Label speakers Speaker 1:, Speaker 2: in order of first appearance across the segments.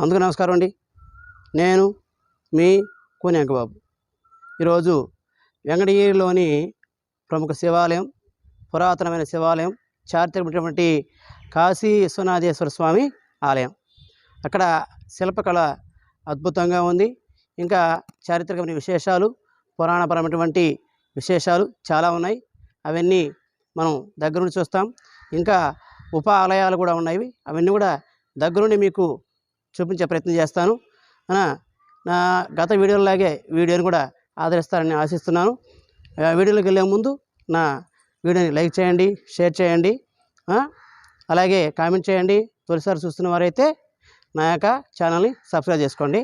Speaker 1: అందుకు నమస్కారం అండి. నేను మీ కోనేంకబాబు. ఈరోజు వెంకటగిరిలోని ప్రముఖ శివాలయం పురాతనమైన శివాలయం చారిత్రకమైనటువంటి కాశీ విశ్వనాథేశ్వర స్వామి ఆలయం. అక్కడ శిల్పకళ అద్భుతంగా ఉంది. ఇంకా చారిత్రకమైన విశేషాలు పురాణపరమైనటువంటి విశేషాలు చాలా ఉన్నాయి. అవన్నీ మనం దగ్గరుండి చూస్తాం. ఇంకా ఉప ఆలయాలు కూడా ఉన్నాయి. అవన్నీ కూడా దగ్గరుండి మీకు చూపించే ప్రయత్నం చేస్తాను. నా గత వీడియోలాగే వీడియోని కూడా ఆదరిస్తారని ఆశిస్తున్నాను. వీడియోలోకి వెళ్ళే ముందు నా వీడియోని లైక్ చేయండి షేర్ చేయండి అలాగే కామెంట్ చేయండి. తొలిసారి చూస్తున్న వారైతే నా యొక్క ఛానల్ని సబ్స్క్రైబ్ చేసుకోండి.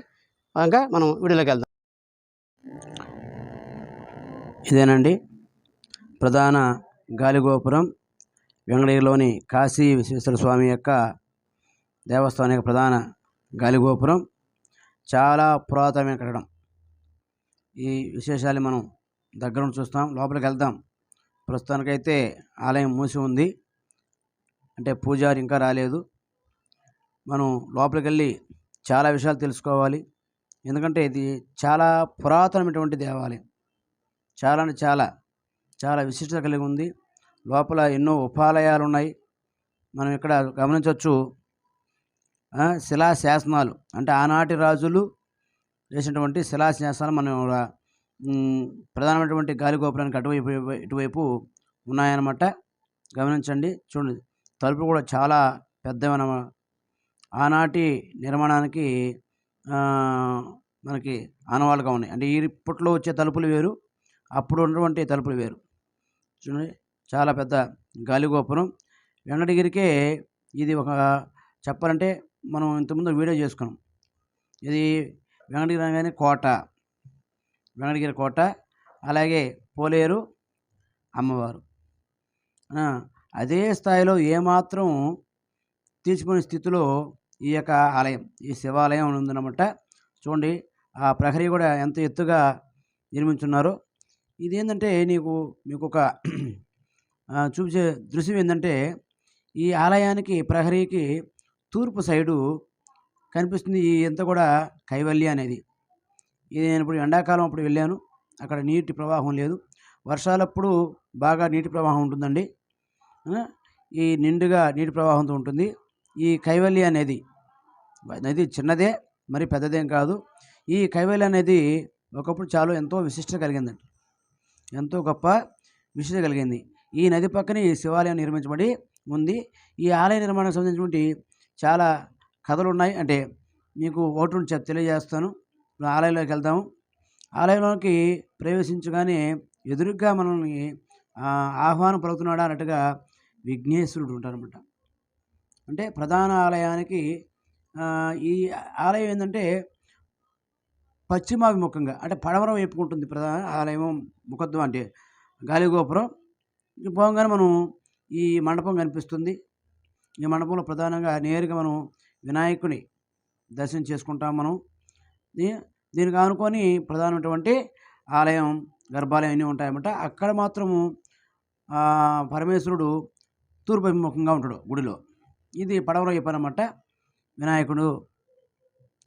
Speaker 1: ఇంకా మనం వీడియోలోకి వెళ్దాం. ఇదేనండి ప్రధాన గాలిగోపురం వెంగళగిరిలోని కాశీ విశ్వేశ్వర స్వామి యొక్క దేవస్థానం యొక్క ప్రధాన గాలిగోపురం చాలా పురాతనమైన కట్టడం. ఈ విశేషాలు మనం దగ్గర చూస్తాం. లోపలికి వెళ్దాం. ప్రస్తుతానికైతే ఆలయం మూసి ఉంది. అంటే పూజారి ఇంకా రాలేదు. మనం లోపలికి వెళ్ళి చాలా విషయాలు తెలుసుకోవాలి. ఎందుకంటే ఇది చాలా పురాతనమైనటువంటి దేవాలయం. చాలా అంటే చాలా చాలా విశిష్టత కలిగి ఉంది. లోపల ఎన్నో ఉపాలయాలు ఉన్నాయి మనం ఇక్కడ గమనించవచ్చు. శిలాశాసనాలు. శిలా శాసనాలు అంటే ఆనాటి రాజులు చేసినటువంటి శిలా శాసనాలు మనం ప్రధానమైనటువంటి గాలి గోపురానికి అటువైపు ఇటువైపు ఉన్నాయన్నమాట. గమనించండి చూడండి. తలుపులు కూడా చాలా పెద్దమైన ఆనాటి నిర్మాణానికి మనకి ఆనవాళ్ళుగా ఉన్నాయి. అంటే ఈ ఇప్పట్లో వచ్చే తలుపులు వేరు అప్పుడు ఉన్నటువంటి తలుపులు వేరు. చూడండి చాలా పెద్ద గాలిగోపురం. వెంకటగిరికే ఇది ఒక చెప్పాలంటే మనం ఇంతకుముందు వీడియో చేసుకున్నాం. ఇది వెంకటగిరి అనగానే కోట. వెంకటగిరి కోట అలాగే పోలేరు అమ్మవారు. అదే స్థాయిలో ఏమాత్రం తీర్చుకునే స్థితిలో ఈ యొక్క ఆలయం ఈ శివాలయం ఉందన్నమాట. చూడండి ఆ ప్రహరీ కూడా ఎంత ఎత్తుగా నిర్మించున్నారో. ఇది ఏంటంటే నీకు మీకు ఒక చూపించే దృశ్యం ఏంటంటే ఈ ఆలయానికి ప్రహరీకి తూర్పు సైడు కనిపిస్తుంది ఈ కూడా కైవల్య అనేది. ఇది నేను ఇప్పుడు ఎండాకాలం అప్పుడు వెళ్ళాను. అక్కడ నీటి ప్రవాహం లేదు. వర్షాలప్పుడు బాగా నీటి ప్రవాహం ఉంటుందండి. ఈ నిండుగా నీటి ప్రవాహంతో ఉంటుంది. ఈ కైవల్య అనేది నది చిన్నదే మరి పెద్దదేం కాదు. ఈ కైవల్య అనేది ఒకప్పుడు చాలా ఎంతో విశిష్టత కలిగిందండి. ఎంతో గొప్ప విశిష్టత కలిగింది. ఈ నది పక్కనే ఈ శివాలయం నిర్మించబడి ఉంది. ఈ ఆలయ నిర్మాణానికి సంబంధించినటువంటి చాలా కథలు ఉన్నాయి అంటే మీకు ఒకటి చెప్ తెలియజేస్తాను. ఆలయంలోకి వెళ్దాము. ఆలయంలోకి ప్రవేశించగానే ఎదురుగ్గా మనల్ని ఆహ్వానం పలుకుతున్నాడా అన్నట్టుగా విఘ్నేశ్వరుడు ఉంటారనమాట అంటే ప్రధాన ఆలయానికి ఈ ఆలయం ఏంటంటే పశ్చిమాభిముఖంగా అంటే పడవరం వైపుకు ఉంటుంది ప్రధాన ఆలయం ముఖద్వం అంటే గాలిగోపురం. పోగానే మనం ఈ మండపం కనిపిస్తుంది. ఈ మండపంలో ప్రధానంగా నేరుగా మనం వినాయకుని దర్శనం చేసుకుంటాం మనం. దీ- దీనికి ఆనుకొని ప్రధానమైనటువంటి ఆలయం గర్భాలయం అన్నీ ఉంటాయన్నమాట. అక్కడ మాత్రము పరమేశ్వరుడు తూర్పభిముఖంగా ఉంటాడు గుడిలో. ఇది పడవలో చెప్పానమాట వినాయకుడు.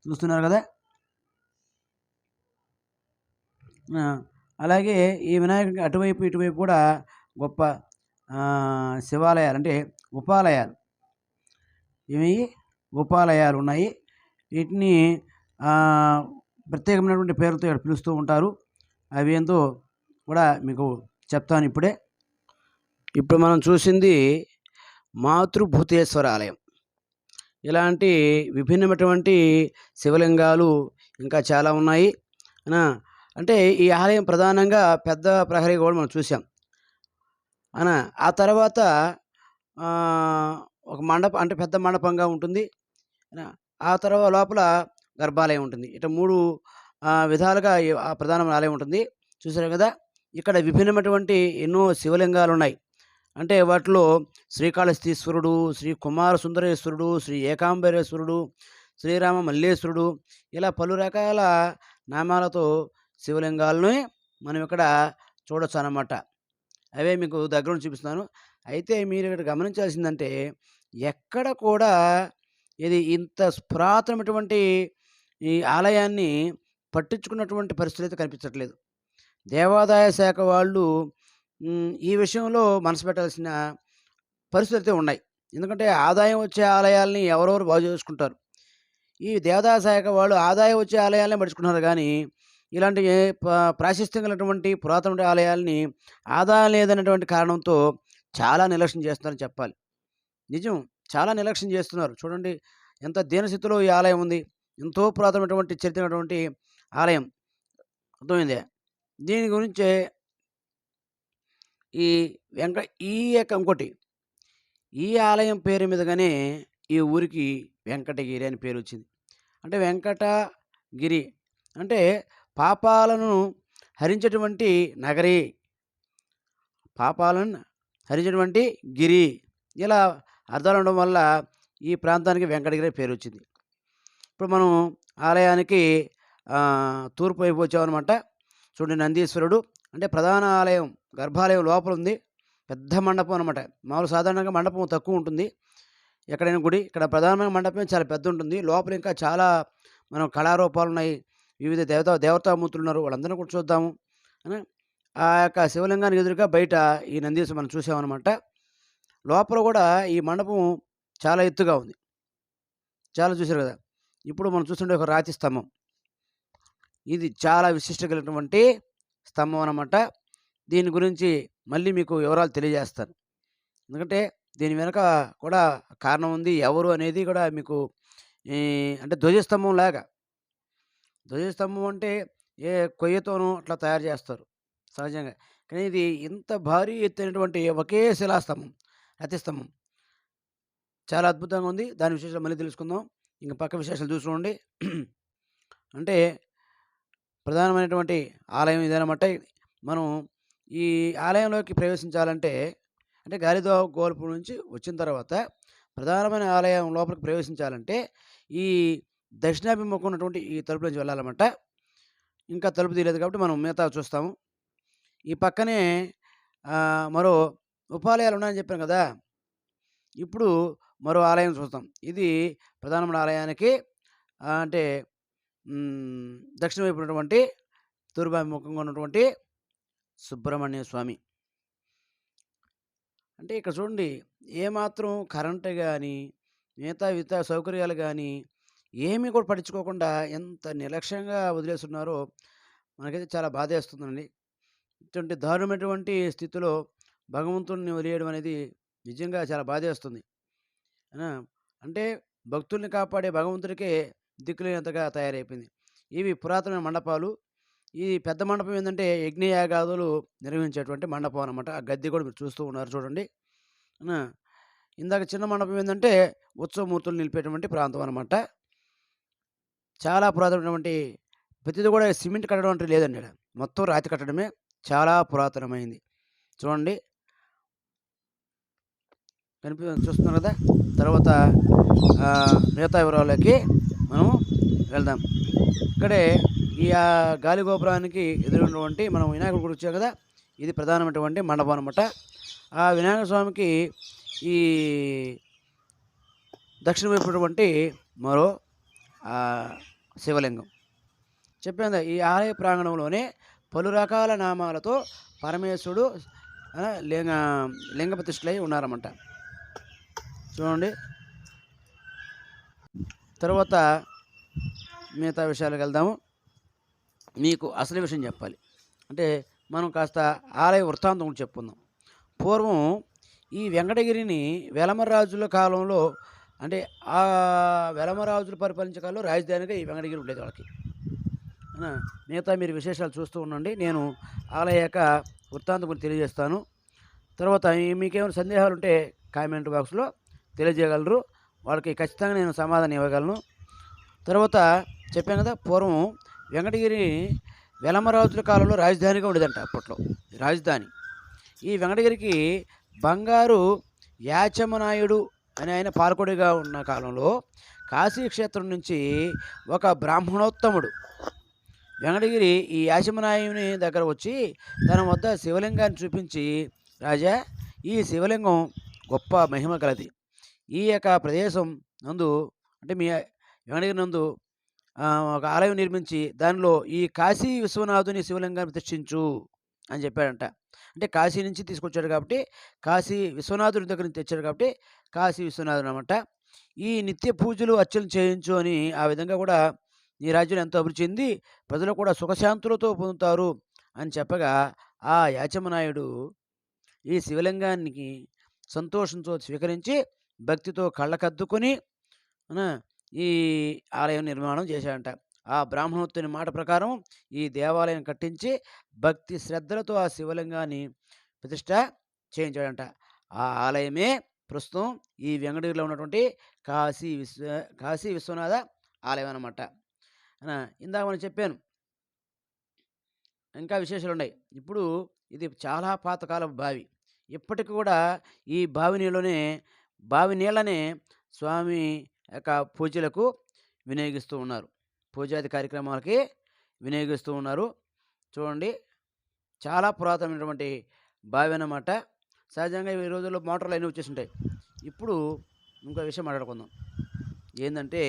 Speaker 1: చూస్తున్నారు కదా? అలాగే ఈ వినాయకుడికి అటువైపు ఇటువైపు కూడా గొప్ప శివాలయాలు అంటే ఉపాలయాలు. ఇవి ఉపాలయాలు ఉన్నాయి వీటిని ప్రత్యేకమైనటువంటి పేరుతో ఇక్కడ పిలుస్తూ ఉంటారు. అవి ఏందో కూడా మీకు చెప్తాను ఇప్పుడే. ఇప్పుడు మనం చూసింది మాతృభూతేశ్వర ఆలయం ఇలాంటి విభిన్నమైనటువంటి శివలింగాలు ఇంకా చాలా ఉన్నాయి. అంటే ఈ ఆలయం ప్రధానంగా పెద్ద ప్రహరీ కూడా మనం చూసాం అనా ఆ తర్వాత ఒక మండపం అంటే పెద్ద మండపంగా ఉంటుంది. ఆ తర్వాత లోపల గర్భాలయం ఉంటుంది. ఇట మూడు విధాలుగా ఆ ప్రధాన ఆలయం ఉంటుంది. చూసారు కదా! ఇక్కడ విభిన్నమైనటువంటి ఎన్నో శివలింగాలు ఉన్నాయి అంటే వాటిలో శ్రీకాళహస్తీశ్వరుడు శ్రీ కుమార సుందరేశ్వరుడు శ్రీ ఏకాంబరేశ్వరుడు శ్రీరామ మల్లేశ్వరుడు ఇలా పలు రకాల నామాలతో శివలింగాలని మనం ఇక్కడ చూడొచ్చు అన్నమాట అవే మీకు దగ్గర నుంచి చూపిస్తున్నాను. అయితే మీరు ఇక్కడ గమనించాల్సిందంటే ఎక్కడ కూడా ఇది ఇంత పురాతనమైనటువంటి ఈ ఆలయాన్ని పట్టించుకున్నటువంటి పరిస్థితి అయితే కనిపించట్లేదు. దేవాదాయ శాఖ వాళ్ళు ఈ విషయంలో మనసు పెట్టాల్సిన పరిస్థితులు అయితే ఉన్నాయి. ఎందుకంటే ఆదాయం వచ్చే ఆలయాల్ని ఎవరెవరు బాగు చేసుకుంటారు. ఈ దేవాదాయ శాఖ వాళ్ళు ఆదాయం వచ్చే ఆలయాలనే పడుచుకున్నారు కానీ ఇలాంటి ప్రాశస్త్యం కలిగినటువంటి పురాతన ఆలయాల్ని ఆదాయం లేదనేటువంటి కారణంతో చాలా నిర్లక్ష్యం చేస్తున్నారని చెప్పాలి. నిజం. చాలా నిర్లక్ష్యం చేస్తున్నారు. చూడండి ఎంత దీనస్థితిలో ఈ ఆలయం ఉంది. ఎంతో పురాతనమైనటువంటి చరిత్రమైనటువంటి ఆలయం. అర్థమైంది? దీని గురించే ఈ వెంక ఈ యొక్క ఇంకోటి. ఈ ఆలయం పేరు మీదగానే ఈ ఊరికి వెంకటగిరి అని పేరు వచ్చింది. అంటే వెంకటగిరి. అంటే పాపాలను హరించేటువంటి నగరి. పాపాలను హరించేటువంటి గిరి. ఇలా అర్థాలు ఉండడం వల్ల ఈ ప్రాంతానికి వెంకటగిరి పేరు వచ్చింది ఇప్పుడు మనం ఆలయానికి తూర్పు వైపు వచ్చామన్నమాట. చూడండి నందీశ్వరుడు. అంటే ప్రధాన ఆలయం గర్భాలయం లోపల ఉంది. పెద్ద మండపం అనమాట మామూలు సాధారణంగా మండపం తక్కువ ఉంటుంది. ఎక్కడైనా గుడి ఇక్కడ ప్రధాన మండపం చాలా పెద్ద ఉంటుంది. లోపల ఇంకా చాలా మనం కళారూపాలు ఉన్నాయి వివిధ దేవతా దేవతామూర్తులు ఉన్నారు. వాళ్ళందరినీ కూడా చూద్దాము. అని ఆ యొక్క శివలింగానికి ఎదురుగా బయట ఈ నందీశ్వరం మనం చూసామన్నమాట. లోపల కూడా ఈ మండపం చాలా ఎత్తుగా ఉంది. చాలా చూశారు కదా! ఇప్పుడు మనం చూస్తుంటే ఒక రాతి స్తంభం. ఇది చాలా విశిష్ట కలిగినటువంటి స్తంభం అనమాట దీని గురించి మళ్ళీ మీకు వివరాలు తెలియజేస్తాను. ఎందుకంటే దీని వెనక కూడా కారణం ఉంది. ఎవరు అనేది కూడా మీకు అంటే ధ్వజస్తంభం లాగా. ధ్వజస్తంభం అంటే ఏ కొయ్యతోనూ అట్లా తయారు చేస్తారు. సహజంగా. కానీ ఇది ఇంత భారీ ఎత్తైనటువంటి ఒకే శిలాస్తంభం. అతిస్తంభం చాలా అద్భుతంగా ఉంది. దాని విశేషాలు మళ్ళీ తెలుసుకుందాం. ఇంకా పక్క విశేషాలు చూసుకోండి అంటే ప్రధానమైనటువంటి ఆలయం ఇదేనమాట మనం ఈ ఆలయంలోకి ప్రవేశించాలంటే అంటే గాలిదో గోల్పు నుంచి వచ్చిన తర్వాత ప్రధానమైన ఆలయం లోపలికి ప్రవేశించాలంటే ఈ దక్షిణాభిముఖం ఉన్నటువంటి ఈ తలుపు నుంచి వెళ్ళాలన్నమాట. ఇంకా తలుపు తీయలేదు కాబట్టి మనం మిగతా చూస్తాము. ఈ పక్కనే మరో ఉపాలయాలు ఉన్నాయని చెప్పాను కదా! ఇప్పుడు మరో ఆలయం చూస్తాం ఇది ప్రధానమైన ఆలయానికి అంటే దక్షిణ వైపు ఉన్నటువంటి తూర్పాభిముఖంగా ఉన్నటువంటి సుబ్రహ్మణ్య స్వామి. అంటే ఇక్కడ చూడండి ఏమాత్రం కరెంటు కానీ మిగతా విత సౌకర్యాలు కానీ ఏమీ కూడా పట్టించుకోకుండా ఎంత నిర్లక్ష్యంగా వదిలేస్తున్నారో మనకైతే చాలా బాధేస్తుందండి. ఇటువంటి దారుణమైనటువంటి స్థితిలో భగవంతుడిని వదిలేయడం అనేది నిజంగా చాలా బాధేస్తుంది. అంటే భక్తుల్ని కాపాడే భగవంతుడికే దిక్కులేనంతగా తయారైపోయింది. ఇవి పురాతనమైన మండపాలు. ఈ పెద్ద మండపం ఏంటంటే యజ్ఞయాగాదులు నిర్వహించేటువంటి మండపం అనమాట ఆ గద్దె కూడా మీరు చూస్తూ ఉన్నారు చూడండి. ఇందాక చిన్న మండపం ఏంటంటే ఉత్సవమూర్తులు నిలిపేటువంటి ప్రాంతం అనమాట చాలా పురాతనమైనటువంటి ప్రతిది కూడా సిమెంట్ కట్టడం అంటే లేదండి. మొత్తం రాతి కట్టడమే. చాలా పురాతనమైంది. చూడండి. కనిపి చూస్తున్నారు కదా? తర్వాత మిగతా వివరాలకి మనం వెళ్దాం. ఇక్కడే ఈ గాలి గోపురానికి ఎదురున్నటువంటి మనం వినాయకుడు గుడి వచ్చాం కదా? ఇది ప్రధానమైనటువంటి మండపం అనమాట ఆ వినాయక స్వామికి ఈ దక్షిణ వైపు మరో శివలింగం. చెప్పాను ఈ ఆలయ ప్రాంగణంలోనే పలు రకాల నామాలతో పరమేశ్వరుడు లింగ లింగ ప్రతిష్ఠులై ఉన్నారన్నమాట. చూడండి. తర్వాత మిగతా విషయాలకు వెళ్దాము. మీకు అసలు విషయం చెప్పాలి. అంటే మనం కాస్త ఆలయ వృత్తాంతం కూడా చెప్పుకుందాం. పూర్వం ఈ వెంకటగిరిని వెలమరాజుల కాలంలో అంటే ఆ వెలమరాజులు పరిపాలించే కాలంలో రాజధానిగా ఈ వెంకటగిరి ఉండేది వాళ్ళకి. మిగతా మీరు విశేషాలు చూస్తూ ఉండండి. నేను ఆలయ యొక్క వృత్తాంతం గురించి తెలియజేస్తాను. తర్వాత మీకేమైనా సందేహాలు ఉంటే కామెంట్ బాక్స్లో తెలియజేయగలరు. వాళ్ళకి ఖచ్చితంగా నేను సమాధానం ఇవ్వగలను. తర్వాత చెప్పాను కదా పూర్వం వెంకటగిరి వెలమరాజుల కాలంలో రాజధానిగా ఉండేదంట అప్పట్లో. రాజధాని. ఈ వెంకటగిరికి బంగారు యాచమనాయుడు అని ఆయన పాలకుడిగా ఉన్న కాలంలో కాశీ క్షేత్రం నుంచి ఒక బ్రాహ్మణోత్తముడు వెంకటగిరి ఈ యాచమనాయుని దగ్గర వచ్చి తన వద్ద శివలింగాన్ని చూపించి రాజా ఈ శివలింగం గొప్ప మహిమ కలది ఈ యొక్క ప్రదేశం నందు అంటే మీ వెంకటగిరి నందు ఒక ఆలయం నిర్మించి దానిలో ఈ కాశీ విశ్వనాథుని శివలింగాన్ని ప్రతిష్ఠించు అని చెప్పాడంట. అంటే కాశీ నుంచి తీసుకొచ్చాడు కాబట్టి కాశీ విశ్వనాథుడి దగ్గర నుంచి తెచ్చాడు కాబట్టి కాశీ విశ్వనాథుడు అనమాట. ఈ నిత్య పూజలు, అర్చనలు చేయించు అని ఆ విధంగా కూడా ఈ రాజ్యం ఎంతో అభివృద్ధి చెంది ప్రజలు కూడా సుఖశాంతులతో పొందుతారు అని చెప్పగా ఆ యాచమనాయుడు ఈ శివలింగానికి సంతోషంతో స్వీకరించి భక్తితో కళ్ళకద్దుకొని ఈ ఆలయం నిర్మాణం చేశాడంట. ఆ బ్రాహ్మణోత్తుని మాట ప్రకారం ఈ దేవాలయం కట్టించి భక్తి శ్రద్ధలతో ఆ శివలింగాన్ని ప్రతిష్ట చేయించాడంట. ఆ ఆలయమే ప్రస్తుతం ఈ వెంకటగిరిలో ఉన్నటువంటి కాశీ విశ్వ కాశీ విశ్వనాథ ఆలయం అనమాట. ఇందాక మనం చెప్పాను. ఇంకా విశేషాలు ఉన్నాయి ఇప్పుడు ఇది చాలా పాతకాలపు బావి. ఇప్పటికి కూడా ఈ బావి నీళ్ళలోనే బావి నీళ్ళనే స్వామి యొక్క పూజలకు వినియోగిస్తూ ఉన్నారు. పూజాది కార్యక్రమాలకి వినియోగిస్తూ ఉన్నారు. చూడండి. చాలా పురాతనమైనటువంటి బావి అన్నమాట. సహజంగా ఈ రోజుల్లో మోటార్లు అన్నీ వచ్చేసుంటాయి. ఇప్పుడు ఇంకో విషయం మాట్లాడుకుందాం. ఏంటంటే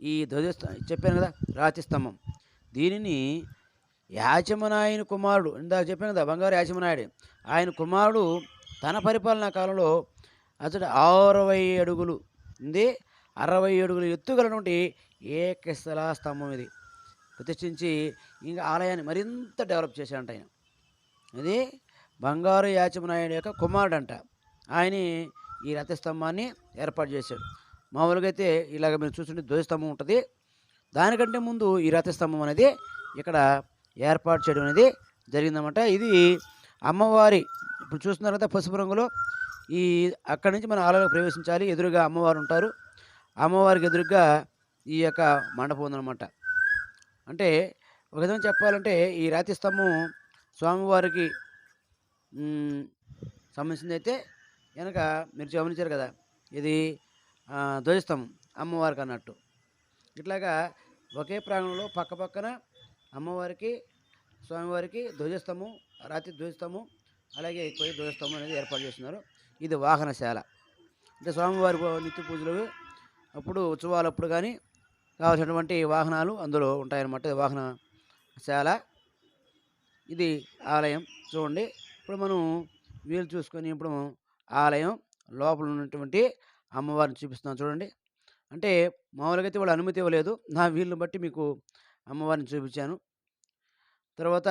Speaker 1: ఈ ధ్వజస్త చెప్పాను కదా! రాతి స్తంభం. దీనిని యాచమనాయన కుమారుడు ఇందాక చెప్పాను కదా! బంగారు యాచమనాయుడు. ఆయన కుమారుడు తన పరిపాలనా కాలంలో అతడు 60 అడుగులు ఉంది. 60 అడుగుల ఎత్తు గలటువంటి ఏకశిలా స్తంభం ఇది. ప్రతిష్ఠించి ఇంకా ఆలయాన్ని మరింత డెవలప్ చేశాడంట ఆయన. ఇది బంగారు యాచమనాయుడు యొక్క కుమారుడు అంట ఆయనే ఈ రథస్తంభాన్ని ఏర్పాటు చేశాడు. మామూలుగా అయితే ఇలాగ మీరు చూస్తుంటే ధ్వజస్తంభం ఉంటుంది దానికంటే ముందు ఈ రథస్తంభం అనేది ఇక్కడ ఏర్పాటు చేయడం అనేది జరిగిందన్నమాట ఇది అమ్మవారి ఇప్పుడు చూస్తున్నారు కదా! పసుపు రంగులో ఈ అక్కడి నుంచి మనం ఆలయంలో ప్రవేశించాలి. ఎదురుగా అమ్మవారు ఉంటారు. అమ్మవారికి ఎదురుగా ఈ యొక్క మండపం ఉందన్నమాట అంటే ఒక విధంగా చెప్పాలంటే ఈ రాతి స్తంభం స్వామివారికి సంబంధించింది అయితే వెనక మీరు గమనించారు కదా! ఇది ధ్వజస్తంభం అమ్మవారికి అన్నట్టు. ఇట్లాగా ఒకే ప్రాంగణంలో పక్కపక్కన అమ్మవారికి, స్వామివారికి ధ్వజస్తంభం, రాతి ధ్వజస్తంభం అలాగే కొయ్య ధ్వజస్తంభం అనేది ఏర్పాటు చేస్తున్నారు. ఇది వాహనశాల. అంటే స్వామివారి నిత్య పూజలు అప్పుడు ఉత్సవాలప్పుడు కానీ కావాల్సినటువంటి వాహనాలు అందులో ఉంటాయన్నమాట. వాహనశాల. ఇది ఆలయం చూడండి. ఇప్పుడు మనం వీలు చూసుకొని ఇప్పుడు ఆలయం లోపల ఉన్నటువంటి అమ్మవారిని చూపిస్తున్నాం చూడండి. అంటే మామూలుగా అయితే వాళ్ళు అనుమతి ఇవ్వలేదు. నా వీళ్ళని బట్టి మీకు అమ్మవారిని చూపించాను. తర్వాత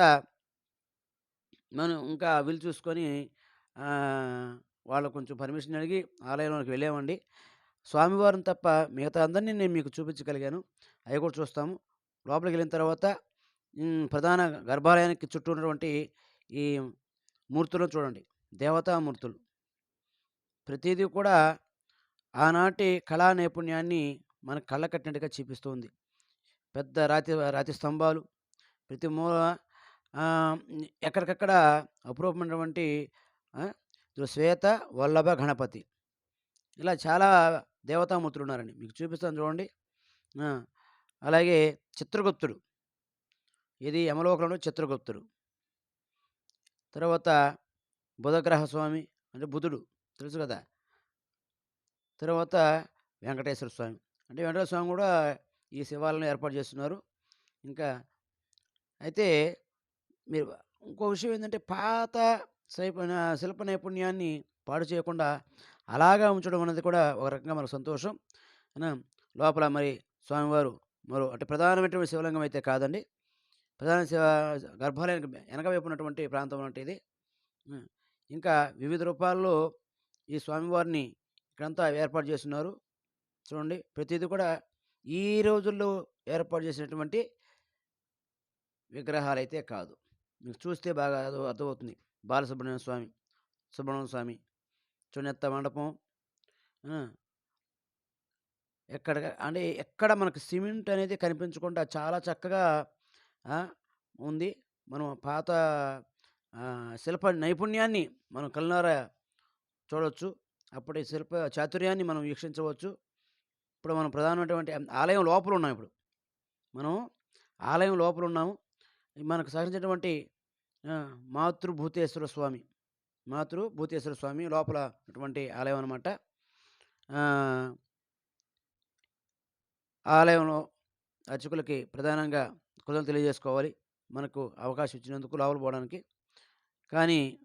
Speaker 1: మనం ఇంకా వీలు చూసుకొని వాళ్ళు కొంచెం పర్మిషన్ అడిగి ఆలయంలోకి వెళ్ళామండి. స్వామివారిని తప్ప మిగతా అందరిని నేను మీకు చూపించగలిగాను. అవి కూడా చూస్తాము. లోపలికెళ్ళిన తర్వాత ప్రధాన గర్భాలయానికి చుట్టూ ఉన్నటువంటి ఈ మూర్తులను చూడండి. దేవతామూర్తులు. ప్రతిదీ కూడా ఆనాటి కళా నైపుణ్యాన్ని మన కళ్ళ కట్టినట్టుగా చూపిస్తుంది. పెద్ద రాతి రాతి స్తంభాలు ప్రతి మూల ఎక్కడికక్కడ అపురూపమైనటువంటి శ్వేత వల్లభ గణపతి. ఇలా చాలా దేవతామూర్తులు ఉన్నారండి. మీకు చూపిస్తాను చూడండి. అలాగే చిత్రగుప్తుడు. ఇది యమలోకంలో చిత్రగుప్తుడు. తర్వాత బుధగ్రహ స్వామి అంటే బుధుడు తెలుసు కదా! తర్వాత వెంకటేశ్వర స్వామి. అంటే వెంకటేశ్వర స్వామి కూడా ఈ శివాలను ఏర్పాటు చేస్తున్నారు. ఇంకా అయితే మీరు ఇంకో విషయం ఏంటంటే పాత శిల్ప నైపుణ్యాన్ని పాడు చేయకుండా అలాగా ఉంచడం అనేది కూడా ఒక రకంగా మనకు సంతోషం. లోపల మరి స్వామివారు మరో అంటే ప్రధానమైనటువంటి శివలింగం అయితే కాదండి. ప్రధాన శివ గర్భాలయానికి వెనక వైపు ఉన్నటువంటి ప్రాంతం అంటే ఇది. ఇంకా వివిధ రూపాల్లో ఈ స్వామివారిని ఇక్కడంతా ఏర్పాటు చేస్తున్నారు చూడండి. ప్రతిదీ కూడా ఈ రోజుల్లో ఏర్పాటు చేసినటువంటి విగ్రహాలు అయితే కాదు. మీకు చూస్తే బాగా అర్థమవుతుంది. బాలసుబ్రహ్మణ్య స్వామి, సుబ్రహ్మణ్య స్వామి, చున్నెత్త మండపం. ఎక్కడ అంటే ఎక్కడ మనకు సిమెంట్ అనేది కనిపించకుండా చాలా చక్కగా ఉంది. మనం పాత శిల్ప నైపుణ్యాన్ని మనం కల్నారా చూడవచ్చు అప్పటి శిల్ప చాతుర్యాన్ని మనం వీక్షించవచ్చు. ఇప్పుడు మనం ప్రధానమైనటువంటి ఆలయం లోపల ఉన్నాం ఇప్పుడు. మనం ఆలయం లోపల ఉన్నాము. మనకు సహకరించినటువంటి మాతృభూతేశ్వర స్వామి. మాతృభూతేశ్వర స్వామి లోపల ఉన్నటువంటి ఆలయం అనమాట. ఆలయంలో అర్చకులకి ప్రధానంగా కృతజ్ఞతలు తెలియజేసుకోవాలి. మనకు అవకాశం ఇచ్చినందుకు లోపల పోవడానికి. కానీ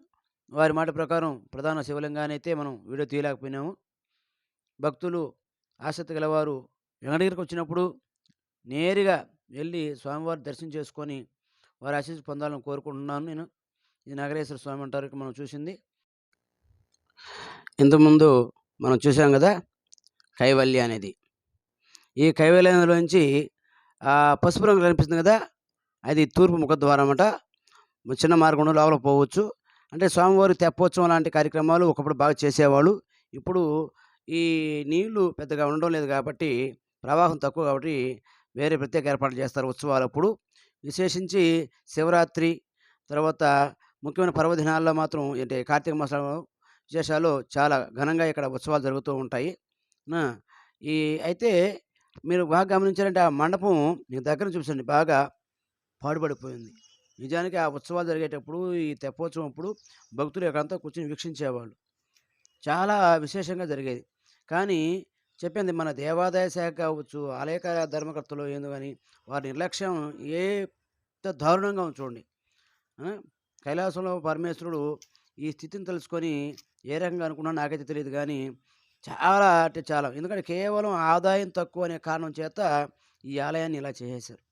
Speaker 1: వారి మాట ప్రకారం ప్రధాన శివలింగాన్ని అయితే మనం వీడియో తీయలేకపోయినాము. భక్తులు ఆసక్తి గలవారు వెంకటగిరికి వచ్చినప్పుడు నేరుగా వెళ్ళి స్వామివారి దర్శనం చేసుకొని వారి ఆశీస్సు పొందాలని కోరుకుంటున్నాను నేను. ఇది నాగరేశ్వర స్వామి అంటారు మనం చూసింది. ఇంతకుముందు మనం చూసాం కదా కైవల్య అనేది. ఈ కైవల్యంలోంచి పసుపు రంగు కనిపిస్తుంది కదా అది తూర్పు ముఖద్వారం అట చిన్న మార్గంలో లోపల పోవచ్చు. అంటే స్వామివారి తెప్పోత్సవం లాంటి కార్యక్రమాలు ఒకప్పుడు బాగా చేసేవాళ్ళు. ఇప్పుడు ఈ నీళ్ళు పెద్దగా ఉండడం లేదు కాబట్టి ప్రవాహం తక్కువ కాబట్టి వేరే ప్రత్యేక ఏర్పాట్లు చేస్తారు ఉత్సవాలు అప్పుడు విశేషించి శివరాత్రి తర్వాత ముఖ్యమైన పర్వదినాల్లో మాత్రం అంటే కార్తీక మాసంలో విశేషాలు చాలా ఘనంగా ఇక్కడ ఉత్సవాలు జరుగుతూ ఉంటాయి. ఈ అయితే మీరు బాగా గమనించారంటే ఆ మండపం మీకు దగ్గర చూసండి బాగా పాడుపడిపోయింది నిజానికి ఆ ఉత్సవాలు జరిగేటప్పుడు ఈ తెప్పోత్సవం అప్పుడు భక్తులు ఇక్కడంతా కూర్చొని వీక్షించేవాళ్ళు. చాలా విశేషంగా జరిగేది. కానీ చెప్పింది మన దేవాదాయ శాఖ కావచ్చు ఆలయ ధర్మకర్తలు ఏందో కానీ వారి నిర్లక్ష్యం ఏ ఎంత దారుణంగా చూడండి. కైలాసంలో పరమేశ్వరుడు ఈ స్థితిని తెలుసుకొని ఏ రకంగా అనుకున్నా నాకైతే తెలియదు కానీ చాలా అంటే చాలా. ఎందుకంటే కేవలం ఆదాయం తక్కువ అనే కారణం చేత ఈ ఆలయాన్ని ఇలా చేసేశారు.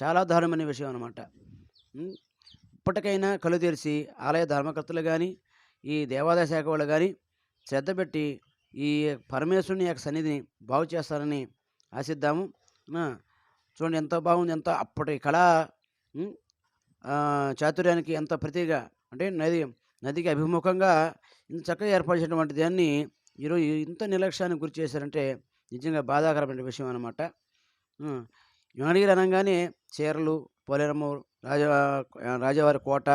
Speaker 1: చాలా దారుణమైన విషయం అనమాట ఇప్పటికైనా కళ్ళు తెరిచి ఆలయ ధర్మకర్తలు కానీ ఈ దేవాదాయ శాఖ వాళ్ళు కానీ శ్రద్ధ పెట్టి ఈ పరమేశ్వరుని యొక్క సన్నిధిని బాగు చేస్తారని ఆశిద్దాము. చూడండి ఎంత బాగుంది ఎంత అప్పటి కళ చాతుర్యానికి ఎంత ప్రతిగా అంటే నది నదికి అభిముఖంగా ఇంత చక్కగా ఏర్పాటు దాన్ని ఈరోజు ఇంత నిర్లక్ష్యానికి గురి చేశారంటే నిజంగా బాధాకరమైన విషయం అనమాట వెంకటగిరి అనగానే చీరలు పోలేరమ్మ రాజ రాజవారి కోట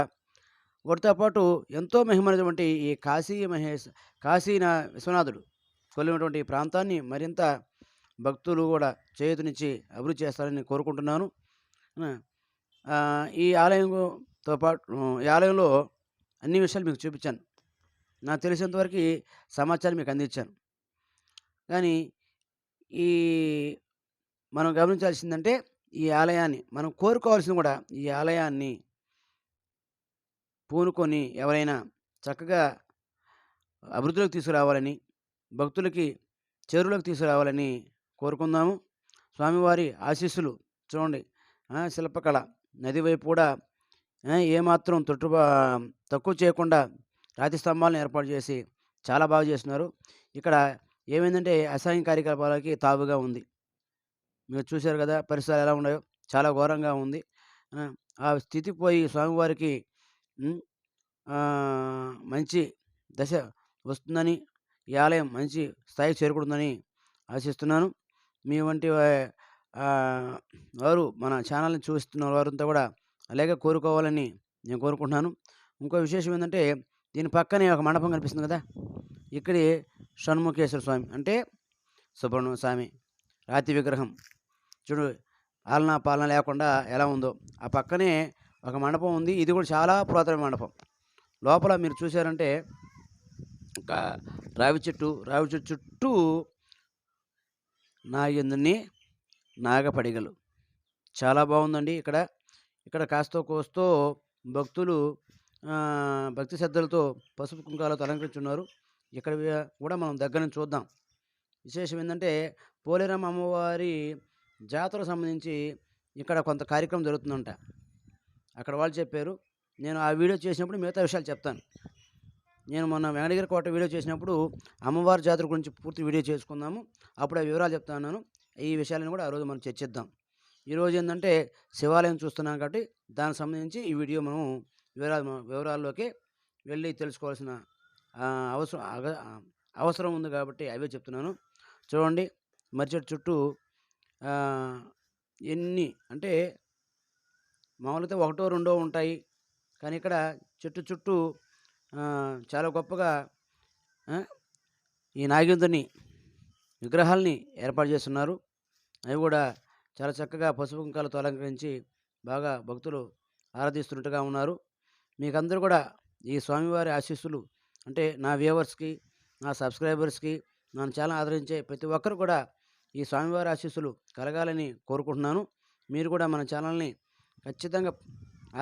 Speaker 1: వాటితో పాటు ఎంతో మహిమైనటువంటి ఈ కాశీ మహేష్ కాశీన విశ్వనాథుడు కొలినటువంటి ఈ ప్రాంతాన్ని మరింత భక్తులు కూడా చేతునిచ్చి అభివృద్ధి చేస్తారని కోరుకుంటున్నాను. ఈ ఆలయంతో పాటు ఈ ఆలయంలో అన్ని విషయాలు మీకు చూపించాను. నాకు తెలిసినంతవరకు సమాచారం మీకు అందించాను. కానీ ఈ మనం గమనించాల్సిందంటే ఈ ఆలయాన్ని మనం కోరుకోవాల్సింది కూడా ఈ ఆలయాన్ని పూనుకొని ఎవరైనా చక్కగా అభివృద్ధిలోకి తీసుకురావాలని భక్తులకి చేరువులోకి తీసుకురావాలని కోరుకుందాము. స్వామివారి ఆశీస్సులు చూడండి. శిల్పకళ నది వైపు కూడా ఏమాత్రం తొట్టు తక్కువ చేయకుండా రాతి స్తంభాలను ఏర్పాటు చేసి చాలా బాగా చేస్తున్నారు. ఇక్కడ ఏమైందంటే అసహ్యం కార్యకలాపాలకి తావుగా ఉంది. మీరు చూశారు కదా పరిసరాలు ఎలా ఉన్నాయో. చాలా ఘోరంగా ఉంది. ఆ, స్థితి పోయి స్వామివారికి మంచి దశ వస్తుందని ఈ ఆలయం మంచి స్థాయికి చేరుకుంటుందని ఆశిస్తున్నాను. మీ వంటి వారు మన ఛానల్ని చూస్తున్న వారంతా కూడా అలాగే కోరుకోవాలని నేను కోరుకుంటున్నాను. ఇంకో విశేషం ఏంటంటే దీని పక్కనే ఒక మండపం కనిపిస్తుంది కదా! ఇక్కడి షణ్ముఖేశ్వర స్వామి అంటే సుబ్రహ్మణ్య స్వామి రాతి విగ్రహం. చూడు ఆలన పాలన లేకుండా ఎలా ఉందో. ఆ పక్కనే ఒక మండపం ఉంది. ఇది కూడా చాలా పురాతన మండపం. లోపల మీరు చూశారంటే ఒక రావి చెట్టు రావి చెట్టు చుట్టూ నాగేందుని నాగపడిగలు. చాలా బాగుందండి ఇక్కడ. ఇక్కడ కాస్తో కోస్తో భక్తులు భక్తి శ్రద్ధలతో పసుపు కుంకాలతో అలంకరించున్నారు. ఇక్కడ కూడా మనం దగ్గర నుంచి చూద్దాం. విశేషం ఏంటంటే పోలేరమ్మ అమ్మవారి జాతరకు సంబంధించి ఇక్కడ కొంత కార్యక్రమం జరుగుతుందంట. అక్కడ వాళ్ళు చెప్పారు నేను ఆ వీడియో చేసినప్పుడు మిగతా విషయాలు చెప్తాను. నేను మొన్న వెంకటగిరి కోట వీడియో చేసినప్పుడు అమ్మవారి జాతర గురించి పూర్తి వీడియో చేసుకుందాము అప్పుడు ఆ వివరాలు చెప్తాను ఈ విషయాలను కూడా ఆ రోజు మనం చర్చిద్దాం. ఈరోజు ఏంటంటే శివాలయం చూస్తున్నాం కాబట్టి దానికి సంబంధించి ఈ వీడియో మనం వివరాలు వివరాల్లోకి వెళ్ళి తెలుసుకోవాల్సిన అవసరం అగ- అవసరం ఉంది కాబట్టి అవే చెప్తున్నాను. చూడండి మర్చెట్టు చుట్టూ ఎన్ని అంటే మామూలుగా ఒకటో రెండో ఉంటాయి. కానీ ఇక్కడ చెట్టు చుట్టూ చాలా గొప్పగా ఈ నాగేంద్రుని విగ్రహాల్ని ఏర్పాటు చేస్తున్నారు. అవి కూడా చాలా చక్కగా పసుపు కుంకాలతో అలంకరించి బాగా భక్తులు ఆరాధిస్తున్నట్టుగా ఉన్నారు. మీకందరూ కూడా ఈ స్వామివారి ఆశీస్సులు అంటే నా వ్యూవర్స్కి నా సబ్స్క్రైబర్స్కి నన్ను చాలా ఆదరించే ప్రతి ఒక్కరు కూడా ఈ స్వామివారి ఆశీస్సులు కలగాలని కోరుకుంటున్నాను. మీరు కూడా మన ఛానల్ని ఖచ్చితంగా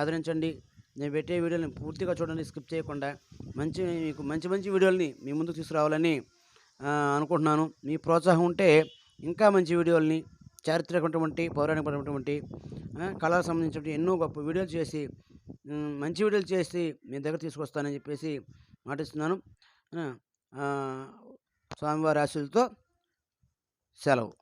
Speaker 1: ఆదరించండి. నేను పెట్టే వీడియోని పూర్తిగా చూడండి స్కిప్ చేయకుండా. మంచి మీకు మంచి మంచి వీడియోల్ని మీ ముందుకు తీసుకురావాలని అనుకుంటున్నాను. మీ ప్రోత్సాహం ఉంటే ఇంకా మంచి వీడియోల్ని చారిత్రకమైనటువంటి పౌరాణికమైనటువంటి కళలకు సంబంధించినటువంటి ఎన్నో గొప్ప వీడియోలు చేసి మంచి వీడియోలు చేసి మీ దగ్గర తీసుకొస్తానని చెప్పేసి మాటిస్తున్నాను. స్వామివారి ఆశలతో సెలవు.